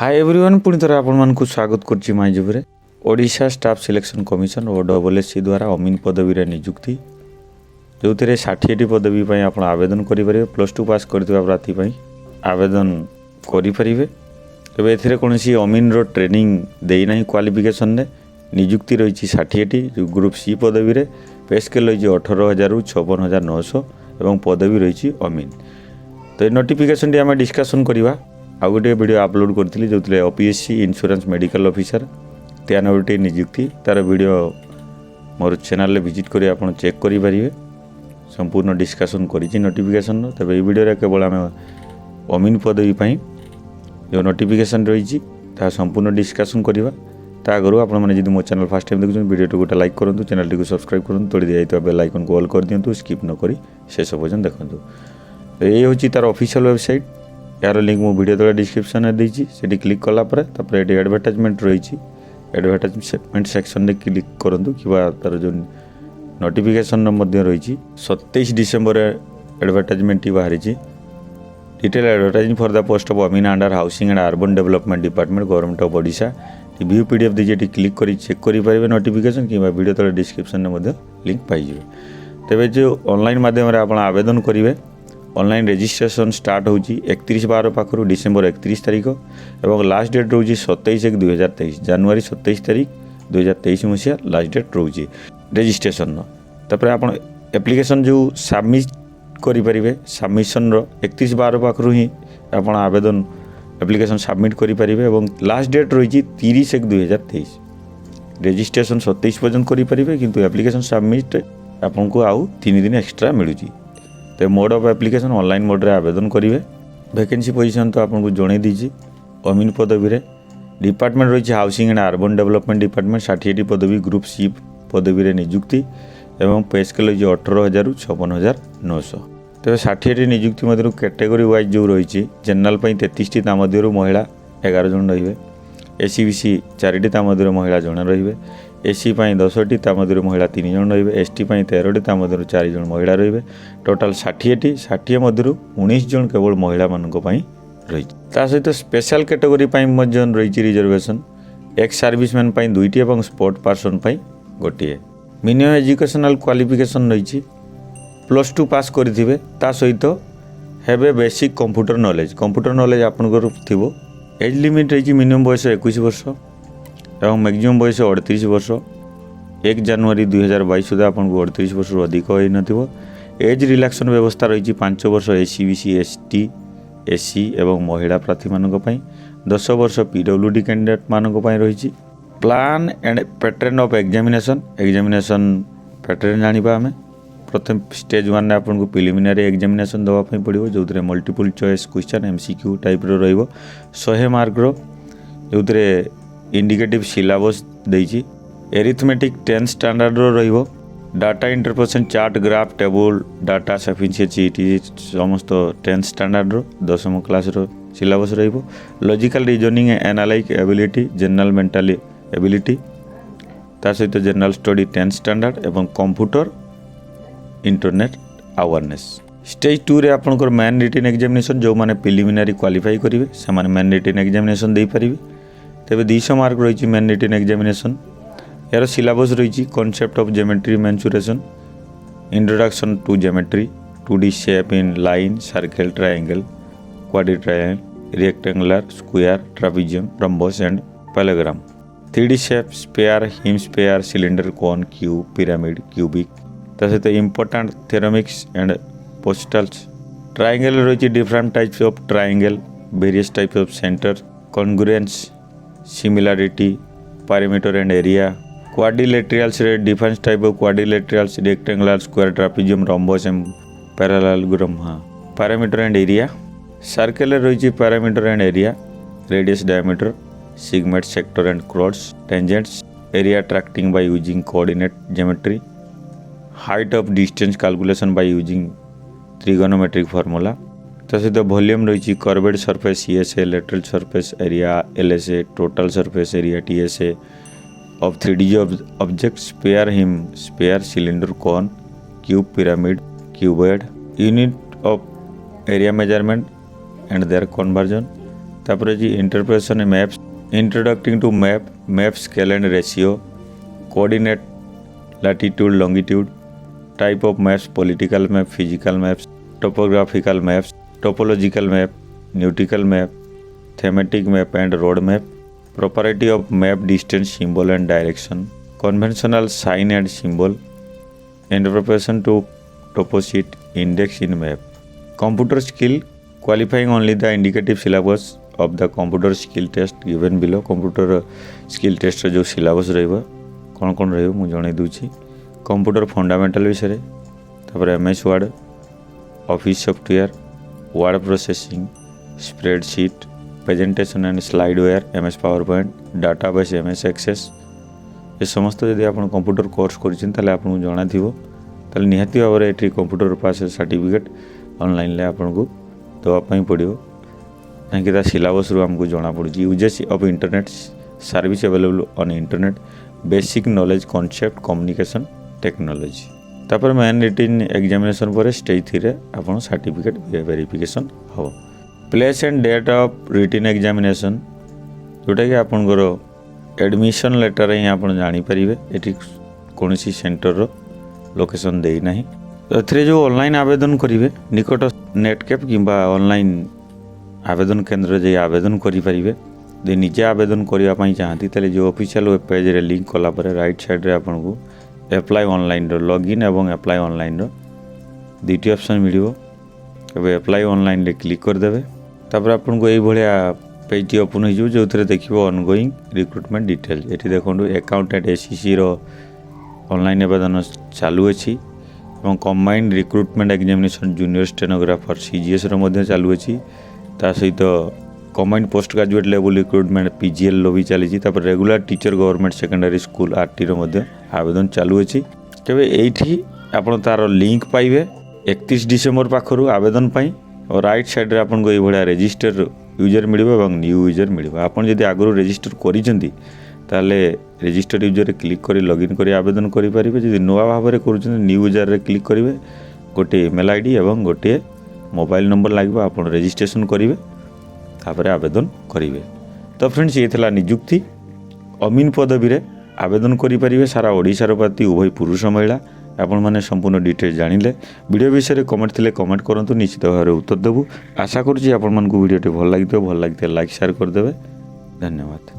High everyone ପୁଣି ଥରେ ଆପଣମାନଙ୍କୁ ସ୍ୱାଗତ କରୁଛି ମାଇ ଜୁବରେ Odisha staff selection commission O double SC ଦ୍ୱାରା ଅମିନ ପଦବୀରେ ନିଯୁକ୍ତି ଯେଉଁଥିରେ ଷାଠିଏଟି ପଦବୀ ପାଇଁ ଆପଣ ଆବେଦନ କରିପାରିବେ ପ୍ଲସ୍ ଟୁ ପାସ୍ କରିଥିବା ପ୍ରାର୍ଥୀ ପାଇଁ ଆବେଦନ କରିପାରିବେ ତେବେ ଏଥିରେ କୌଣସି ଅମିନର ଟ୍ରେନିଂ ଦେଇନାହିଁ କ୍ୱାଲିଫିକେସନ୍ରେ ନିଯୁକ୍ତି ରହିଛି ଷାଠିଏଟି ଗ୍ରୁପ୍ ସି ପଦବୀରେ ପେ ସ୍କେଲ୍ ରହିଛି ଅଠର ହଜାରରୁ ଛପନ ହଜାର ନଅଶହ ଏବଂ ପଦବୀ ରହିଛି ଅମିନ ତ ଏ ନୋଟିଫିକେସନ୍ଟି ଆମେ ଡିସ୍କସନ୍ କରିବା ଆଉ ଗୋଟିଏ ଭିଡ଼ିଓ ଅପଲୋଡ଼ କରିଥିଲି ଯେଉଁଥିରେ O P S C insurance medical officer ତେୟାନବେଟି ନିଯୁକ୍ତି ତା'ର ଭିଡ଼ିଓ ମୋର ଚ୍ୟାନେଲରେ ଭିଜିଟ୍ କରି ଆପଣ ଚେକ୍ କରିପାରିବେ ସମ୍ପୂର୍ଣ୍ଣ ଡିସ୍କସନ୍ କରିଛି ନୋଟିଫିକେସନ୍ର ତେବେ ଏଇ ଭିଡ଼ିଓରେ କେବଳ ଆମେ ଅମିନ ପଦବୀ ପାଇଁ ଯେଉଁ ନୋଟିଫିକେସନ୍ ରହିଛି ତାହା ସମ୍ପୂର୍ଣ୍ଣ ଡିସ୍କସନ୍ କରିବା ତା ଆଗରୁ ଆପଣମାନେ ଯଦି ମୋ ଚ୍ୟାନେଲ୍ ଫାର୍ଷ୍ଟ ଟାଇମ୍ ଦେଖୁଛନ୍ତି ଭିଡ଼ିଓଟିକୁ ଗୋଟେ ଲାଇକ୍ କରନ୍ତୁ ଚ୍ୟାନେଲ୍ଟିକୁ ସବସ୍କ୍ରାଇବ୍ କରନ୍ତୁ ତୋଳି ଦିଆଯାଇଥିବା ବେଲ୍ ଆଇକନ୍କୁ ଅଲ୍ କରିଦିଅନ୍ତୁ ସ୍କିପ୍ ନକରି କରି ଶେଷ ପର୍ଯ୍ୟନ୍ତ ଦେଖନ୍ତୁ ଏହି ହେଉଛି ତା'ର ଅଫିସିଆଲ୍ ୱେବସାଇଟ୍ ଏହାର ଲିଙ୍କ୍ ମୁଁ ଭିଡ଼ିଓ ତଳେ ଡିସ୍କ୍ରିପ୍ସନ୍ରେ ଦେଇଛି ସେଠି କ୍ଲିକ୍ କଲା ପରେ ତାପରେ ଏଠି ଆଡ଼ଭର୍ଟାଇଜମେଣ୍ଟ ରହିଛି ଆଡ଼ଭର୍ଟାଇଜମେଣ୍ଟ ସେକ୍ସନ୍ରେ କ୍ଲିକ୍ କରନ୍ତୁ କିମ୍ବା ତା'ର ଯେଉଁ ନୋଟିଫିକେସନ୍ର ମଧ୍ୟ ରହିଛି ସତେଇଶ ଡିସେମ୍ବରରେ ଆଡ଼ଭର୍ଟାଇଜମେଣ୍ଟଟି ବାହାରିଛି Detailed advertising for the post of Amina and Housing and Urban Development Department, Government of Odisha. View PDF দিয়ে যেটি ক্লিক করে চেক করে নোটিফিকেসন কিংবা ভিডিও তলে ডিসক্রিপশনে মধ্যে লিঙ্ক পাইবে তবে যে অনলাইন মাধ্যমে আপনার আবেদন করবে অনলাইন রেজিষ্ট্রেসন ষ্টার্ট ହେଉଛି ଏକତିରିଶ ବାର ପାଖରୁ ଡିସେମ୍ବର ଏକତିରିଶ ତାରିଖ ଏବଂ ଲାଷ୍ଟ ଡେଟ୍ ରହୁଛି ସତେଇଶ ଏକ ଦୁଇହଜାର ତେଇଶ ଜାନୁଆରୀ ସତେଇଶ ତାରିଖ ଦୁଇହଜାର ତେଇଶ ମସିହା ଲାଷ୍ଟ ଡେଟ୍ ରହୁଛି ରେଜିଷ୍ଟ୍ରେସନ୍ର ତାପରେ ଆପଣ ଆପ୍ଲିକେସନ୍ ଯେଉଁ ସବମିଟ୍ କରିପାରିବେ ସବମିସନ୍ର ଏକତିରିଶ ବାର ପାଖରୁ ହିଁ ଆପଣ ଆବେଦନ ଆପ୍ଲିକେସନ୍ ସବମିଟ୍ କରିପାରିବେ ଏବଂ ଲାଷ୍ଟ ଡେଟ୍ ରହିଛି ତିରିଶ ଏକ ଦୁଇହଜାର ତେଇଶ ରେଜିଷ୍ଟ୍ରେସନ୍ ସତେଇଶ ପର୍ଯ୍ୟନ୍ତ କରିପାରିବେ କିନ୍ତୁ ଆପ୍ଲିକେସନ୍ ସବମିଟ୍ ଆପଣଙ୍କୁ ଆଉ ତିନି ଦିନ ଏକ୍ସଟ୍ରା ମିଳୁଛି তো মোড অফ আপ্লিকেশন অনলাইন মোডে আবেদন করবে ଭେକେନ୍ସି পজিশন তো আপনার জনাই দিয়েছি অমিন ପଦବୀରେ ডিপার্টমেন্ট রয়েছে housing and urban development department ষাঠিয়েটি পদবী গ্রুপ সি পদবীরে নিযুক্তি এবং পে স্কেল রয়েছে অঠর হাজার ছপন হাজার নশ তবে ষাঠিয়েটি নিযুক্তি মধ্যে ক্যাটেগরি ওয়াইজ যে রয়েছে জেনারেল পাই তেত্রিশটি তা মধ্যে মহিলা এগারো জন রহবে এসিবিসি চারিটি তা মধ্যে মহিলা জন রহবে ଏସ୍ସି ପାଇଁ ଦଶଟି ତା ମଧ୍ୟରୁ ମହିଳା ତିନି ଜଣ ରହିବେ ଏସ୍ଟି ପାଇଁ ତେରଟି ତା ମଧ୍ୟରୁ ଚାରି ଜଣ ମହିଳା ରହିବେ ଟୋଟାଲ୍ ଷାଠିଏଟି ଷାଠିଏ ମଧ୍ୟରୁ ଉଣେଇଶ ଜଣ କେବଳ ମହିଳାମାନଙ୍କ ପାଇଁ ରହିଛି ତା ସହିତ ସ୍ପେଶାଲ କାଟେଗୋରୀ ପାଇଁ ମଧ୍ୟ ରହିଛି ରିଜର୍ଭେସନ୍ ଏକ୍ସ ସର୍ଭିସମ୍ୟାନ୍ ପାଇଁ ଦୁଇଟି ଏବଂ ସ୍ପୋର୍ଟ ପର୍ସନ୍ ପାଇଁ ଗୋଟିଏ ମିନିମମ୍ ଏଜୁକେସନାଲ୍ କ୍ୱାଲିଫିକେସନ୍ ରହିଛି ପ୍ଲସ୍ ଟୁ ପାସ୍ କରିଥିବେ ତା ସହିତ ହେବେ basic computer knowledge computer knowledge ଆପଣଙ୍କର ଥିବ ଏଜ୍ ଲିମିଟ୍ ରହିଛି ମିନିମମ୍ ବୟସ ଏକୋଇଶ ବର୍ଷ এবং ମ୍ୟାକ୍ସିମମ୍ ବୟସ ଅଠତିରିଶ ବର୍ଷ ଏକ ଜାନୁଆରୀ ଦୁଇ ହଜାର ବାଇଶ ସୁଦ୍ଧା ଆପଣଙ୍କୁ ଅଠତିରିଶ ବର୍ଷରୁ ଅଧିକ ହୋଇନଥିବ ଏଜ୍ ରିଲାକ୍ସେସନ୍ ବ୍ୟବସ୍ଥା ରହିଛି ପାଞ୍ଚ ବର୍ଷ S C B C S T S C ଏବଂ ମହିଳା ପ୍ରାର୍ଥୀମାନଙ୍କ ପାଇଁ ଦଶ ବର୍ଷ ପି ଡବ୍ଲ୍ୟୁ ଡି କ୍ୟାଣ୍ଡିଡେଟ୍ମାନଙ୍କ ପାଇଁ ରହିଛି plan and pattern of examination examination pattern ଜାଣିବା ଆମେ ପ୍ରଥମେ ଷ୍ଟେଜ୍ ୱାନ୍ରେ ଆପଣଙ୍କୁ ପ୍ରିଲିମିନାରୀ ଏକ୍ଜାମିନେସନ୍ ଦେବା ପାଇଁ ପଡ଼ିବ ଯେଉଁଥିରେ multiple choice question M C Q ଟାଇପ୍ର ରହିବ ଶହେ ମାର୍କର ଯେଉଁଥିରେ ଇଣ୍ଡିକେଟିଭ୍ ସିଲାବସ୍ ଦେଇଛି ଏରିଥମେଟିକ୍ ଟେନ୍ଥ ଷ୍ଟାଣ୍ଡାର୍ଡ଼ର ରହିବ data interpretation chart graph table data sufficiency ଇଟ୍ ସମସ୍ତ ଟେନ୍ଥ ଷ୍ଟାଣ୍ଡାର୍ଡ଼ର ଦଶମ କ୍ଲାସ୍ର ସିଲାବସ୍ ରହିବ logical reasoning analytic ability general mentally ability ତା ସହିତ ଜେନେରାଲ୍ ଷ୍ଟଡ଼ି ଟେନ୍ଥ ଷ୍ଟାଣ୍ଡାର୍ଡ଼ ଏବଂ କମ୍ପ୍ୟୁଟର ଇଣ୍ଟରନେଟ୍ ଆୱାରନେସ୍ ଷ୍ଟେଜ୍ ଟୁରେ ଆପଣଙ୍କର ମ୍ୟାନ୍ ରିଟିନ୍ ଏକ୍ଜାମିନେସନ୍ ଯେଉଁମାନେ ପ୍ରିଲିମିନାରୀ କ୍ୱାଲିଫାଇ କରିବେ ସେମାନେ ମ୍ୟାନ୍ ରିଟିନ୍ ଏକ୍ଜାମିନେସନ୍ ଦେଇପାରିବେ ତେବେ ଦୁଇଶହ ମାର୍କ ରହିଛି ମେନ୍ ରିଟିନ୍ ଏକ୍ଜାମିନେସନ୍ ଏହାର ସିଲାବସ୍ ରହିଛି concept of geometry mensuration introduction to geometry two D shape in line circle triangle କ୍ୱାଡି triangle rectangular square trapezium rhombus and parallelogram three D shape sphere hemisphere cylinder cone cube pyramid cuboid তা সহ important theorems and postulates triangle রয়েছে different types of triangle various types of centre congruence Similarity, perimeter and area. Quadrilaterals defines type of quadrilaterals, rectangular, square, trapezium, rhombus and parallelogram. Perimeter and area. Circular roji perimeter and area, radius, diameter, segment, sector and chords, tangents, area tracking by using coordinate geometry, height of distance calculation by using trigonometric formula, ତା ସହିତ volume ରହିଛି curved surface CSA lateral surface area LSA total surface area TSA of three D object sphere hemisphere cylinder cone cube pyramid cuboid unit of area measurement and their conversion ତାପରେ ଅଛି interpretation maps introducing to map map scale and ratio coordinate latitude, longitude, type of maps, political map, physical maps, topographical maps, topological map nautical map thematic map and road map property of map distance symbol and direction conventional sign and symbol एंडप्रोपेशन to toposheet index in map computer skill qualifying only the indicative syllabus of the computer skill test given below computer skill test जो syllabus रही कौन कौन रही है मुझे जनईद computer fundamental विषय तापर M S Word office software word processing, spreadsheet, presentation and slideware MS PowerPoint database MS Access ଏ ସମସ୍ତ ଯଦି ଆପଣ କମ୍ପ୍ୟୁଟର କୋର୍ସ କରିଛନ୍ତି ତାହେଲେ ଆପଣଙ୍କୁ ଜଣାଥିବ ତାହେଲେ ନିହାତି ଭାବରେ ଏଠି କମ୍ପ୍ୟୁଟର ପାସ୍ ସାର୍ଟିଫିକେଟ୍ ଅନଲାଇନ୍ରେ ଆପଣଙ୍କୁ ଦେବା ପାଇଁ ପଡ଼ିବ କାହିଁକି ତା ସିଲାବସ୍ରୁ ଆମକୁ ଜଣାପଡ଼ୁଛି uses of internet service available on internet basic knowledge concept communication technology ତାପରେ ମେନ୍ ରିଟିନ୍ ଏକ୍ଜାମିନେସନ୍ ପରେ ଷ୍ଟେଜ୍ ଥ୍ରୀରେ ଆପଣ ସାର୍ଟିଫିକେଟ୍ ଭେରିଫିକେସନ୍ ହେବ place and date of written examination ଯେଉଁଟାକି ଆପଣଙ୍କର ଆଡ଼ମିସନ୍ ଲେଟର୍ ହିଁ ଆପଣ ଜାଣିପାରିବେ ଏଠି କୌଣସି ସେଣ୍ଟରର ଲୋକେସନ୍ ଦେଇନାହିଁ ଏଥିରେ ଯେଉଁ ଅନଲାଇନ୍ ଆବେଦନ କରିବେ ନିକଟ ନେଟ୍ କ୍ୟାପ୍ କିମ୍ବା ଅନଲାଇନ୍ ଆବେଦନ କେନ୍ଦ୍ରରେ ଯାଇ ଆବେଦନ କରିପାରିବେ ଯଦି ନିଜେ ଆବେଦନ କରିବା ପାଇଁ ଚାହାନ୍ତି ତାହେଲେ ଯେଉଁ ଅଫିସିଆଲ୍ ୱେବ୍ ପେଜ୍ରେ ଲିଙ୍କ୍ କଲା ପରେ ରାଇଟ୍ ସାଇଡ଼୍ରେ ଆପଣଙ୍କୁ ଏପ୍ଲାଏ ଅନଲାଇନ୍ର ଲଗ୍ଇନ୍ ଏବଂ ଆପ୍ଲାଏ ଅନଲାଇନ୍ର ଦୁଇଟି ଅପସନ୍ ମିଳିବ ଏବେ ଆପ୍ଲାଏ ଅନଲାଇନ୍ରେ କ୍ଲିକ୍ କରିଦେବେ ତାପରେ ଆପଣଙ୍କୁ ଏଇଭଳିଆ ପେଜ୍ଟି ଓପନ୍ ହୋଇଯିବ ଯେଉଁଥିରେ ଦେଖିବ ଅନଗୋଇଂ ରିକ୍ରୁଟମେଣ୍ଟ ଡିଟେଲ୍ ଏଠି ଦେଖନ୍ତୁ ଆକାଉଣ୍ଟାଣ୍ଟ ଏସ୍ସିସିର ଅନଲାଇନ୍ ଆବେଦନ ଚାଲୁଅଛି ଏବଂ combined recruitment examination junior stenographer ସିଜିଏସ୍ର ମଧ୍ୟ ଚାଲୁଅଛି ତା ସହିତ combined post graduate level recruitment PGL লবি চালিয়েছি তারপরে regular teacher government secondary school আরটির মধ্যে আবেদন চালু আছে তবে এইটি আপনার তার লিঙ্ক পাইবে একত্রিশ ডিসেম্বর পাখর আবেদন পাই ও রাইট সাইড্রে আপনার এইভাবে রেজিস্টার ইউজর মিলবে এবং নিউ ইউজর মিলবে আপনার যদি আগর রেজিস্টার করেছেন তাহলে রেজিস্টার্ড ইউজরে ক্লিক করে লগ ইন করে আবেদন করিপারে যদি নূয়া ভাবে করছেন নিউ ইউজরে ক্লিক করবে গোটিয়ে ইমেল আইডি এবং গোটিয়ে মোবাইল নম্বর লাগবে আপনার রেজিস্ট্রেসন করবে ତାପରେ ଆବେଦନ କରିବେ ତ ଫ୍ରେଣ୍ଡସ୍ ଇଏ ଥିଲା ନିଯୁକ୍ତି ଅମିନ ପଦବୀରେ ଆବେଦନ କରିପାରିବେ ସାରା ଓଡ଼ିଶାର ପ୍ରତି ଉଭୟ ପୁରୁଷ ମହିଳା ଆପଣମାନେ ସମ୍ପୂର୍ଣ୍ଣ ଡିଟେଲ୍ ଜାଣିଲେ ଭିଡ଼ିଓ ବିଷୟରେ କମେଣ୍ଟ ଥିଲେ କମେଣ୍ଟ କରନ୍ତୁ ନିଶ୍ଚିତ ଭାବରେ ଉତ୍ତର ଦେବୁ ଆଶା କରୁଛି ଆପଣମାନଙ୍କୁ ଭିଡ଼ିଓଟି ଭଲ ଲାଗିଥିବ ଭଲ ଲାଗିଥିଲେ ଲାଇକ୍ ସେୟାର କରିଦେବେ ଧନ୍ୟବାଦ